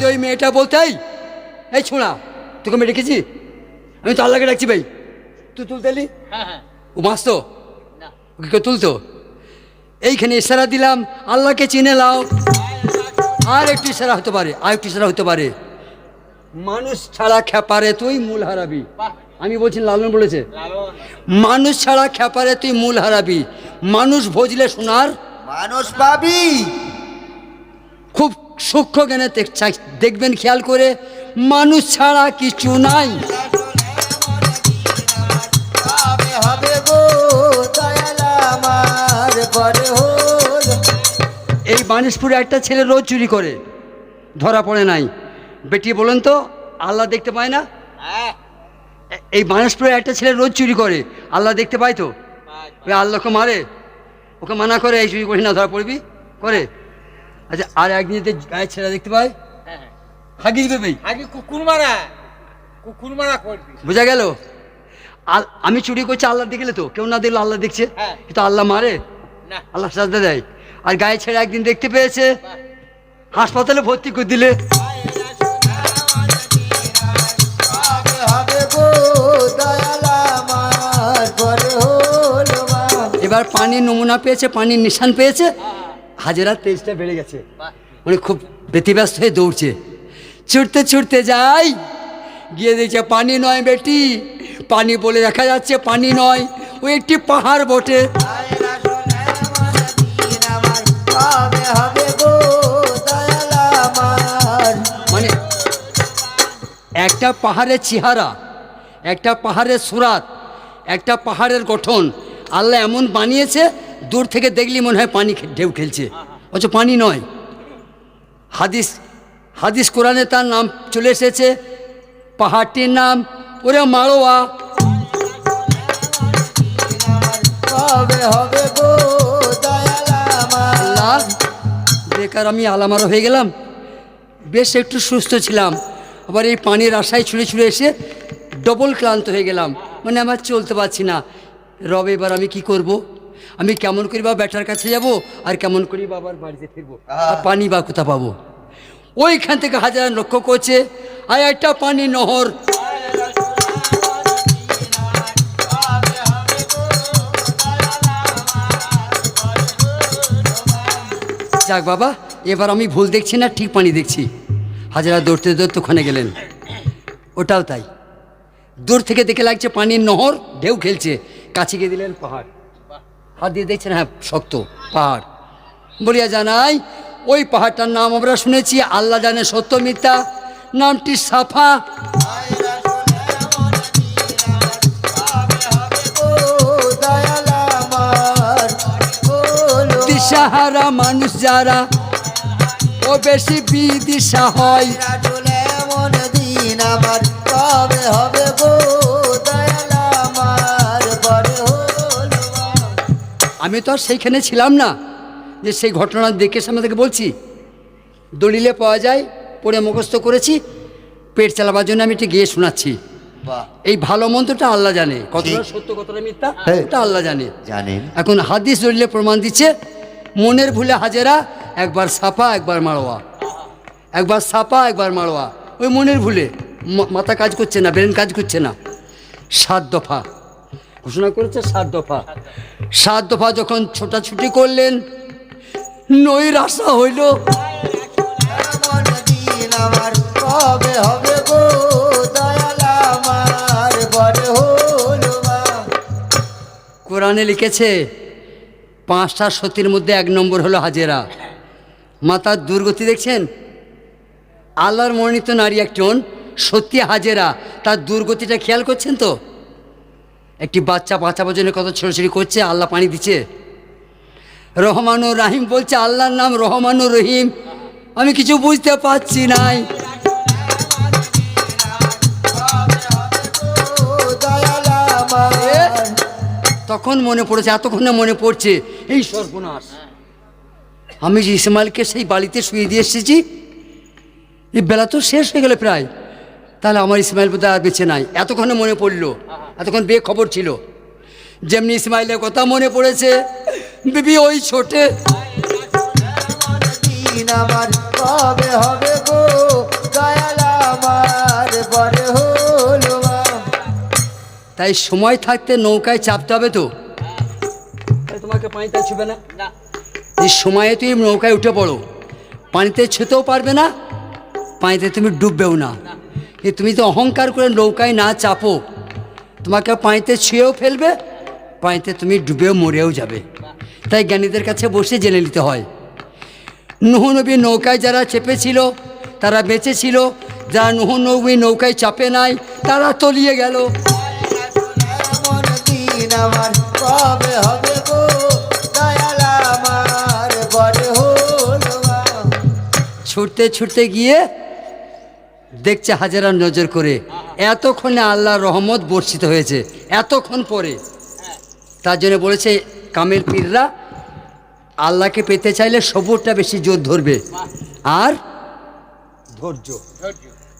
যদি ওই মেয়েটা বলতেই এই ছোঁড়া তোকে আমি রেখেছি আমি তো আল্লাহকে ডাকছি ভাই। তুই তুলতে এলি? হ্যাঁ হ্যাঁ। ও মাসতো না। ওকে কেউ তুলতো? এইখানে ইশারা দিলাম আল্লাহকে চিনে লাও আর একটু ইশারা হতে পারে আর একটু ইশারা হতে পারে। মানুষ ছাড়া খ্যাপারে তুই মূল হারাবি। আমি বলছি লালন বলেছে। মানুষ ছাড়া খ্যাপারে তুই মূল হারাবি। মানুষ ভজলে সোনার মানুষ পাবি। সূক্ষ্ম জ্ঞানে দেখবেন খেয়াল করে মানুষ ছাড়া কিছু নাই। এই বানিশপুরে একটা ছেলে রোজ চুরি করে ধরা পড়ে নাই। বেটি বলেন তো আল্লাহ দেখতে পায় না? হ্যাঁ। এই বানিশপুরে একটা ছেলে রোজ চুরি করে আল্লাহ দেখতে পায় তো? ওই আল্লাহকে মারে? ওকে মানা করে এই চুরি করি না ধরা পড়বি? করে? আচ্ছা আর একদিন যদি গায়ে ছেলে দেখতে পায় হ্যাঁ হ্যাঁ। হাগিয়ে দিবে ভাই। কুকুর মারা কুকুর মারা করবি। বোঝা গেল? আল আমি চুরি করছি আল্লাহ দেখলে তো কেউ না দেখলে আল্লাহ দেখছে। হ্যাঁ। কিন্তু আল্লাহ মারে? আল্লাহ সাজতে দেয়। আর গায়ে ছেড়ে একদিন দেখতে পেয়েছে। হাসপাতালে ভর্তি করে দিলে। এবার পানির নমুনা পেয়েছে পানির নিশান পেয়েছে। হাজারার তেজটা বেড়ে গেছে। বাহ। মানে খুব ব্যতিব্যস্ত হয়ে দৌড়ছে। ছুটতে ছুটতে যাই। গিয়ে দেখছে পানি নয় বেটি। পানি বলে দেখা যাচ্ছে পানি নয়। ও একটি পাহাড় বটে। মানে একটা পাহাড়ের চেহারা একটা পাহাড়ের সুরাত একটা পাহাড়ের গঠন আল্লাহ এমন বানিয়েছে দূর থেকে দেখলি মনে হয় পানি খে- ঢেউ খেলছে। অথচ পানি নয়। হাদিস হাদিস কোরআনে তার নাম চলে এসেছে পাহাড়টির নাম ওরে মারোয়া। হবে গো বেকার আমি আলামারও হয়ে গেলাম। বেশ একটু সুস্থ ছিলাম। আবার এই পানির আশায় ছুঁড়ে ছুঁড়ে এসে ডবল ক্লান্ত হয়ে গেলাম। মানে আমার চলতে পারছি না। রব এবার আমি কি করব। আমি কেমন করি বা ব্যাটার কাছে যাব আর কেমন করি বা আবার বাড়িতে ফিরবো? আর পানি বা কোথা পাবো? ওইখান থেকে হাজার লক্ষ্য করছে। আর একটা পানি নহর। যাক বাবা এবার আমি ভুল দেখছি না ঠিক পানি দেখছি। হাজারা দৌড়তে দৌড়তে ওখানে গেলেন। ওটাও তাই। দূর থেকে দেখে লাগছে পানির নহর ঢেউ খেলছে। কাছে গিয়ে দিলেন পাহাড়। হাত দিয়ে দেখছেন হ্যাঁ শক্ত পাহাড়। বলিয়া জানাই, ওই পাহাড়টার নাম আমরা শুনেছি, আল্লাহ জানে সত্য মিথ্যা, নামটি সাফা। দিশাহারা মানুষ যারা, ও বেশি বিদিশা হয়। আমি তো আর সেইখানে ছিলাম না। যে সেই ঘটনা দেখে থেকে বলছি দলিলে পাওয়া যায় পড়ে মুখস্থ করেছি পেট চালাবার জন্য আমি একটু গিয়ে শোনাচ্ছি। এই ভালো মন্দটা আল্লাহ জানে। কতটা সত্য কতটা মিথ্যা হ্যাঁ। ওটা আল্লাহ জানে। জানেন এখন হাদিস দলিলে প্রমাণ দিচ্ছে মনের ভুলে হাজেরা একবার সাপা একবার মারোয়া। একবার সাপা একবার মারোয়া। ওই মনের ভুলে মাথা কাজ করছে না ব্রেন কাজ করছে না। সাত দফা। ঘোষণা করেছে সাত দফা। সাত দফা যখন ছোটাছুটি করলেন নই আশা হইল হবে গো আমার কোরআনে লিখেছে, পাঁচটা সতীর মধ্যে এক নম্বর হলো হাজেরা। মাতার দুর্গতি দেখছেন? আল্লাহর মনোনীত নারী একজন সত্যি হাজেরা। তার দুর্গতিটা খেয়াল করছেন তো? একটি বাচ্চা বাঁচাবার জন্য কত ছোড়াছড়ি করছে, আল্লাহ পানি দিচ্ছে। রহমানুর রাহিম বলছে, আল্লাহর নাম রহমানুর রহিম। আমি কিছু বুঝতে পারছি নাই। তখন মনে পড়েছে, এতক্ষণে মনে পড়ছে, এই সর্বনাশ। আমি যে ইসমাইলকে সেই বাড়িতে শুয়ে দিয়ে এসেছি, এই বেলা তো শেষ হয়ে গেল প্রায়। তাহলে আমার ইসমাইল বোধ আর বেঁচে নাই। এতক্ষণে মনে পড়ল এতক্ষণ বে খবর ছিল। যেমনি ইসমাইলের কথা মনে পড়েছে বিবি ওই ছোটে। আমার হবে তাই সময় থাকতে নৌকায় চাপতে হবে তো। তোমাকে পানিতে ছুবে না। এই সময়ে তুমি নৌকায় উঠে পড়ো। পানিতে ছুতেও পারবে না পানিতে তুমি ডুববেও না। এ তুমি তো অহংকার করে নৌকায় না চাপো, তোমাকে পানিতে ছুঁয়েও ফেলবে, পানিতে তুমি ডুবেও মরেও যাবে। তাই জ্ঞানীদের কাছে বসে জেনে নিতে হয়। নুহ নবী নৌকায় যারা চেপেছিল, তারা বেঁচে ছিল যারা নুহ নবী নৌকায় চাপে নাই, তারা তলিয়ে গেল। হবে আমার হলো ছুটতে ছুটতে গিয়ে দেখছে হাজারা নজর করে। এতক্ষণে আল্লাহর রহমত বর্ষিত হয়েছে। এতক্ষণ পরে। তার জন্য বলেছে, কামের পীররা আল্লাহকে পেতে চাইলে সবুরটা বেশি জোর ধরবে আর ধৈর্য।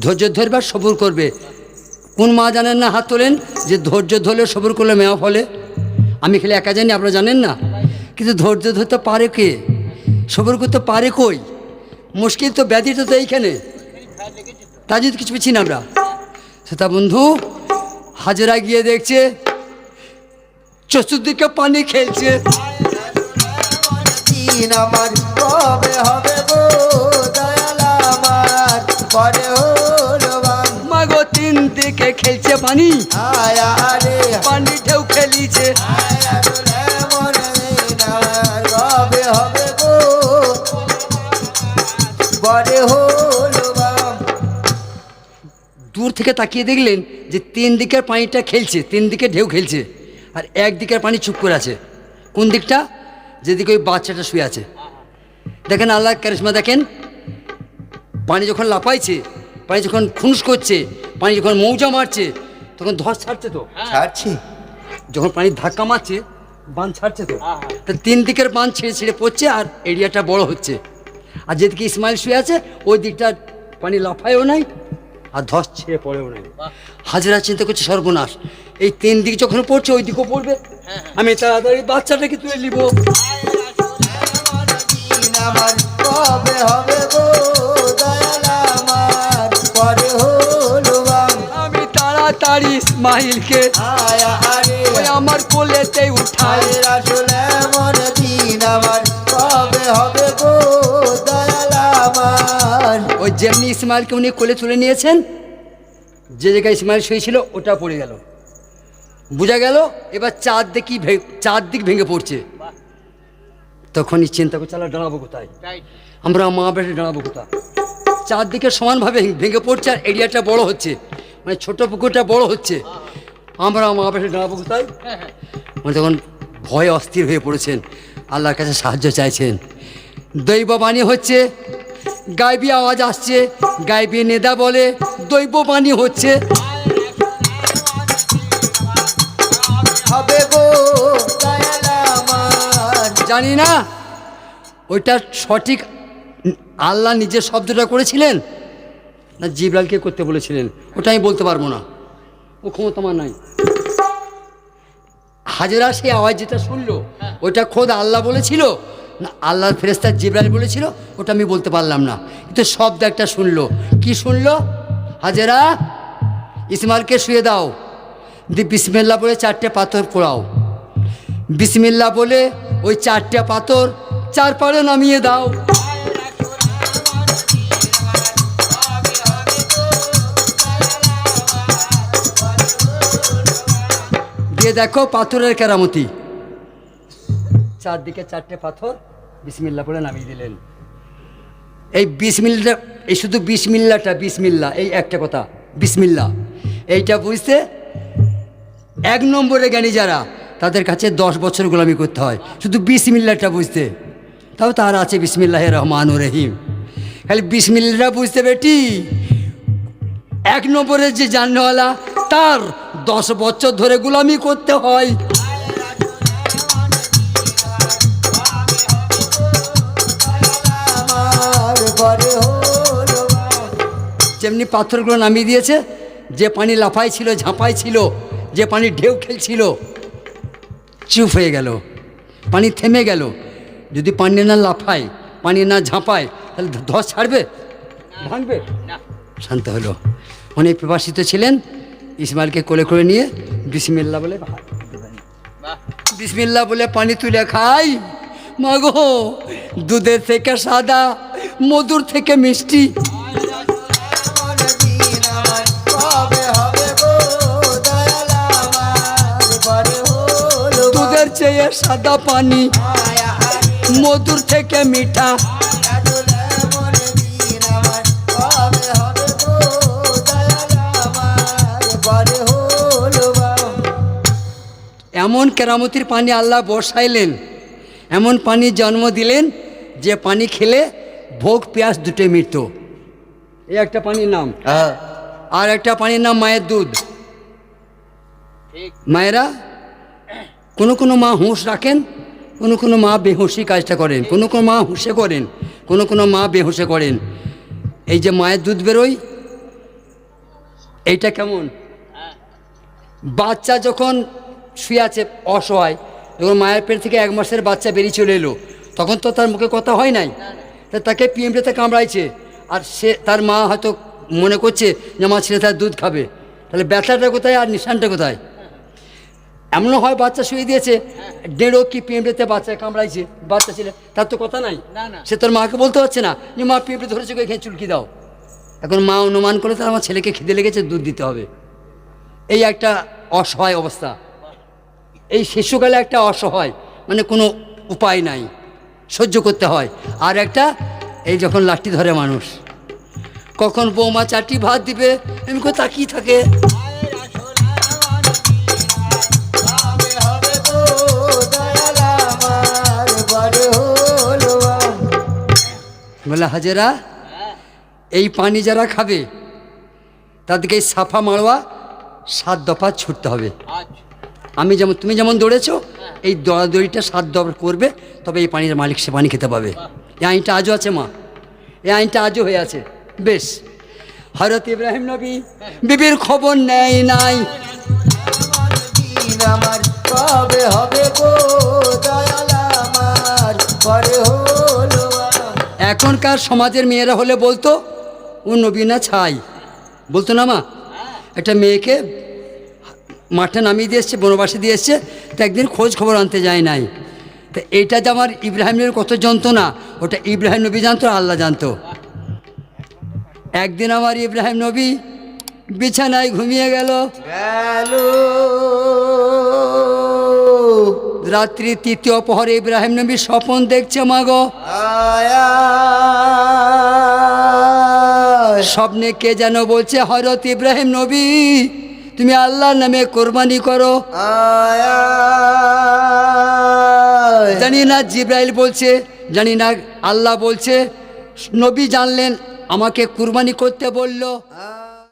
ধৈর্য ধরবে আর সবুর করবে। কোন মা জানেন না হাত তোলেন যে ধৈর্য ধরলে সবুর করলে মেয়া ফলে? আমি খেলে একা জানি, আপনারা জানেন না? কিন্তু ধৈর্য ধরতে পারে কে? সবুর করতে পারে কই? মুশকিল তো ব্যাধিটা তো এইখানে। তা যদি কিছু পেছি না আমরা। সেটা বন্ধু হাজারা গিয়ে দেখছে চতুর্দিকে পানি খেলছে। আমার কবে হবে গো দয়াল আমার? পরে হলো মাগো তিন দিকে খেলছে পানি। আয়া রে পানি ঢেউ খেলিছে। আয়া থেকে তাকিয়ে দেখলেন যে তিন দিকের পানিটা খেলছে তিন দিকে ঢেউ খেলছে আর এক দিকের পানি চুপ করে আছে। কোন দিকটা? যেদিকে ওই বাচ্চাটা শুয়ে আছে। দেখেন আল্লাহ ক্যারিশমা দেখেন পানি যখন লাফাইছে পানি যখন খুনুস করছে পানি যখন মৌজা মারছে তখন ধস ছাড়ছে তো? ছাড়ছি। যখন পানি ধাক্কা মারছে বান ছাড়ছে তো? হ্যাঁ, তা তিন দিকের বান ছিঁড়ে ছিঁড়ে পড়ছে আর এরিয়াটা বড় হচ্ছে। আর যেদিকে ইসমাইল শুয়ে আছে ওই দিকটা পানি লাফায়ও নাই আর ধস ছিঁড়ে পড়েও নাই হাজিরা চিন্তা করছে সর্বনাশ। এই তিন দিক যখন পড়ছে ওই দিকেও পড়বে আমি তাড়াতাড়ি বাচ্চাটাকে তুলে নিব। আমার কবে হবে গো দয়াল আমার পরে হলো আম। তাড়াতাড়ি ইসমাইলকে ওই আমার কোলেতে উঠায় আয়ের আসলে এমন দিন আমার কবে হবে গো? ওই যেমনি ইসমাইলকে উনি কোলে তুলে নিয়েছেন যে জায়গায় ইসমাইল শুয়েছিল ওটা পড়ে গেল। বোঝা গেল এবার চার দিকই চার দিক ভেঙে পড়ছে। তখনই চিন্তা করছে আল্লাহ দাঁড়াবো কোথায়? আমরা মা বেটে দাঁড়াবো কোথায়? চারদিকে সমানভাবে ভেঙে পড়ছে আর এরিয়াটা বড় হচ্ছে। মানে ছোট পুকুরটা বড় হচ্ছে। আমরা মা বেটে দাঁড়াবো কোথায়? হ্যাঁ হ্যাঁ। মানে তখন ভয়ে অস্থির হয়ে পড়েছেন। আল্লাহর কাছে সাহায্য চাইছেন। দৈব বাণী হচ্ছে গাইবি আওয়াজ আসছে। গাইবি নেদা বলে দৈব বাণী হচ্ছে। হবে গো জানি না ওইটা সঠিক আল্লাহ নিজের শব্দটা করেছিলেন না জিবরালকে করতে বলেছিলেন? ওটা আমি বলতে পারব না। ও ক্ষমতা আমার নাই। হাজরা সেই আওয়াজ যেটা শুনলো ওটা খোদ আল্লাহ বলেছিল। না, আল্লাহর ফেরেস্তা জিবরাল বলেছিল, ওটা আমি বলতে পারলাম না। কিন্তু শব্দ একটা শুনলো। কি শুনলো? হাজেরা, ইসমাইলকে শুয়ে দাও। দি বিসমিল্লা বলে চারটে পাথর পোড়াও। বিসমিল্লা বলে ওই চারটে পাথর চার পাড়ে নামিয়ে দাও। দিয়ে দেখো পাথরের কেরামতি। চারদিকে চারটে পাথর বিসমিল্লা বলে নামিয়ে দিলেন। এই বিসমিল্লা এই শুধু বিসমিল্লাটা বিসমিল্লা, এই একটা কথা, বিসমিল্লা। এইটা বুঝতে এক নম্বরে জ্ঞানী যারা, তাদের কাছে দশ বছর গোলামি করতে হয়। শুধু বিসমিল্লাটা বুঝতে। তাও তার আছে বিসমিল্লাহ রহমান ও রহিম। খালি বিসমিল্লাটা বুঝতে বেটি, এক নম্বরের যে জাননেওয়ালা তার দশ বছর ধরে গোলামি করতে হয়। যেমনি পাথরগুলো নামিয়ে দিয়েছে যে পানি লাফাই ছিল ঝাঁপাই ছিল যে পানি ঢেউ খেলছিল চুপ হয়ে গেল পানি থেমে গেল। যদি পানি না লাফায় পানি না ঝাঁপায় তাহলে ধস ছাড়বে? ভাঙবে? না। শান্ত হলো। অনেক প্রবাসিত ছিলেন ইসমাইলকে কোলে করে নিয়ে বিসমিল্লা বলে বিসমিল্লা বলে পানি তুলে খাই। মাগো দুধের থেকে সাদা মধুর থেকে মিষ্টি। দুধের চেয়ে সাদা পানি। মধুর থেকে মিঠা। এমন কেরামতির পানি আল্লাহ বসাইলেন। এমন পানি জন্ম দিলেন যে পানি খেলে ভোগ পেঁয়াজ দুটো মৃত এই একটা পানির নাম। হ্যাঁ। আর একটা পানির নাম মায়ের দুধ। মায়েরা কোনো কোনো মা হুঁশ রাখেন, কোনো কোনো মা বেহুশি কাজটা করেন, কোনো কোনো মা হুঁশে করেন, কোনো কোনো মা বেহুশে করেন। এই যে মায়ের দুধ বেরোয়, এইটা কেমন? বাচ্চা যখন শুয়ে আছে অসহায়, যখন মায়ের পেট থেকে এক মাসের বাচ্চা বেরিয়ে চলে এলো, তখন তো তার মুখে কথা হয় নাই। তাকে পিএমড়িতে কামড়াইছে, আর সে, তার মা হয়তো মনে করছে যে আমার ছেলে তার দুধ খাবে। তাহলে ব্যথাটা কোথায় আর নিশানটা কোথায়? এমনও হয় বাচ্চা শুয়ে দিয়েছে দেড়ো কি পিঁপড়েতে বাচ্চা কামড়াইছে বাচ্চা ছেলে তার তো কথা নাই। সে তোর মাকে বলতে পারছে না যে মা পিঁপড়ে ধরেছে এখানে চুলকি দাও। এখন মা অনুমান করে তার আমার ছেলেকে খিদে লেগেছে দুধ দিতে হবে। এই একটা অসহায় অবস্থা। এই শিশুকালে একটা অসহায় মানে কোনো উপায় নাই সহ্য করতে হয়। আর একটা এই যখন লাঠি ধরে মানুষ কখন বৌমা চারটি ভাত দিবে এমনি করে তাকিয়ে থাকে। বলে হাজেরা এই পানি যারা খাবে তাদেরকে এই সাফা মারোয়া সাত দফা ছুটতে হবে। আচ্ছা। আমি যেমন তুমি যেমন দৌড়েছো এই দৌড়াদৌড়িটা সাত দফা করবে তবে এই পানির মালিক সে পানি খেতে পাবে। এই আইনটা আজও আছে মা। এই আইনটা আজও হয়ে আছে। বেশ। হরত ইব্রাহিম নবী বিবির খবর নেয় নাই। আমার কবে হবে গো দয়াল আমার। পরে বাবা এখনকার সমাজের মেয়েরা হলে বলতো, ও নবী না ছাই। বলতো না মা? একটা মেয়েকে মাঠে নামিয়ে দিয়ে এসছে, বনবাসে দিয়ে এসছে, তো একদিন খোঁজ খবর আনতে যায় নাই। তো এইটা যে আমার ইব্রাহিমের কত যন্ত্রণা, ওটা ইব্রাহিম নবী জানতো আল্লাহ জানতো। একদিন আমার ইব্রাহিম নবী বিছানায় ঘুমিয়ে গেল। গেল। রাত্রি তৃতীয় পহরে ইব্রাহিম নবী স্বপন দেখছে মাগো আয়া স্বপ্নে কে যেন বলছে হরত ইব্রাহিম নবী তুমি আল্লাহর নামে কোরবানি করো। আয়া জানি না জিব্রাইল বলছে জানি না আল্লাহ বলছে নবী জানলেন আমাকে কুরবানি করতে বলল।